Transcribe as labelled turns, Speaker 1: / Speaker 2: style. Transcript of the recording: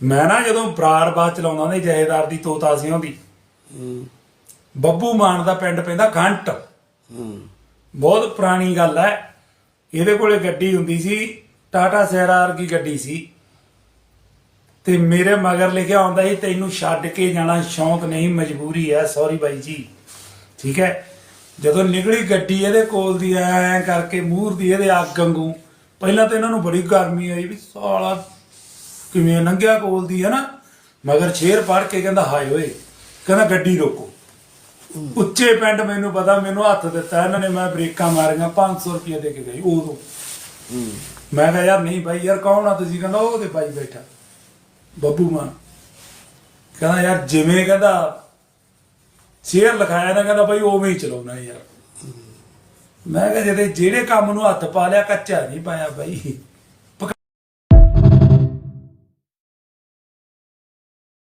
Speaker 1: ਮੈਂ ਨਾ ਜਦੋਂ ਬਰਾੜ ਬਾਤ ਚਲਾਉਂਦਾ ਉਹਦੇ ਜਹੇਦਾਰ ਦੀ ਤੋਤਾ ਸੀ ਉਹਦੀ। ਬੱਬੂ ਮਾਨ ਦਾ ਪਿੰਡ ਪੈਂਦਾ ਘੰਟ ਬਹੁਤ ਪੁਰਾਣੀ ਗੱਲ ਹੈ। ਇਹਦੇ ਕੋਲੇ ਗੱਡੀ ਹੁੰਦੀ ਸੀ ਟਾਟਾ ਸੈਰਾਰ ਦੀ ਗੱਡੀ ਸੀ। ਤੇ ਮੇਰੇ ਮਗਰ ਲਿਖਿਆ ਆਉਂਦਾ ਸੀ ਤੈਨੂੰ ਛੱਡ ਕੇ ਜਾਣਾ ਸ਼ੌਂਕ ਨਹੀਂ ਮਜਬੂਰੀ ਹੈ ਸੌਰੀ ਬਾਈ ਜੀ। ਠੀਕ ਹੈ? ਜਦੋਂ ਨਿਕਲੀ ਗੱਡੀ ਇਹਦੇ ਕੋਲ ਦੀ ਐ ਕਰਕੇ ਮੂਹਰ ਦੀ ਇਹਦੇ ਅੱਗ ਵਾਂਗੂ ਪਹਿਲਾਂ ਤਾਂ ਇਹਨਾਂ ਨੂੰ ਬੜੀ ਗਰਮੀ ਆਈ ਵੀ ਸਾਲਾ ਕਿਵੇਂ ਲੰਘਿਆ ਕੋਲ ਦੀ ਹੈ ਨਾ, ਮਗਰ ਸ਼ੇਰ ਪੜ ਕੇ ਕਹਿੰਦਾ, ਹਾਏ ਓਏ। ਕਹਿੰਦਾ, ਗੱਡੀ ਰੋਕੋ। ਉੱਚੇ ਪਿੰਡ ਮੈਨੂੰ ਪਤਾ, ਮੈਨੂੰ ਹੱਥ ਦਿੱਤਾ ਇਹਨਾਂ ਨੇ, ਮੈਂ ਬ੍ਰੇਕਾਂ ਮਾਰੀਆਂ 500 ਰੁਪਏ ਦੇ ਕੇ ਗਈ ਉਦੋਂ। ਮੈਂ ਕਿਹਾ, ਯਾਰ ਨਹੀਂ ਭਾਈ, ਯਾਰ ਕੌਣ ਆ ਤੁਸੀਂ? ਕਹਿੰਦਾ, ਉਹ ਤੇ ਭਾਈ ਬੈਠਾ, ਬੱਬੂ ਮਾਨ। ਕਹਿੰਦਾ, ਯਾਰ ਜਿਵੇਂ ਕਹਿੰਦਾ, ਸ਼ੇਰ ਲਿਖਾਇਆ ਨਾ, ਕਹਿੰਦਾ ਭਾਈ ਉਵੇਂ ਹੀ ਚਲਾਉਣਾ ਯਾਰ। ਮੈਂ ਕਿਹਾ, ਜਿਹਦੇ ਜਿਹੜੇ ਕੰਮ ਨੂੰ ਹੱਥ ਪਾ ਲਿਆ, ਕੱਚਾ ਨਹੀਂ ਪਾਇਆ ਭਾਈ।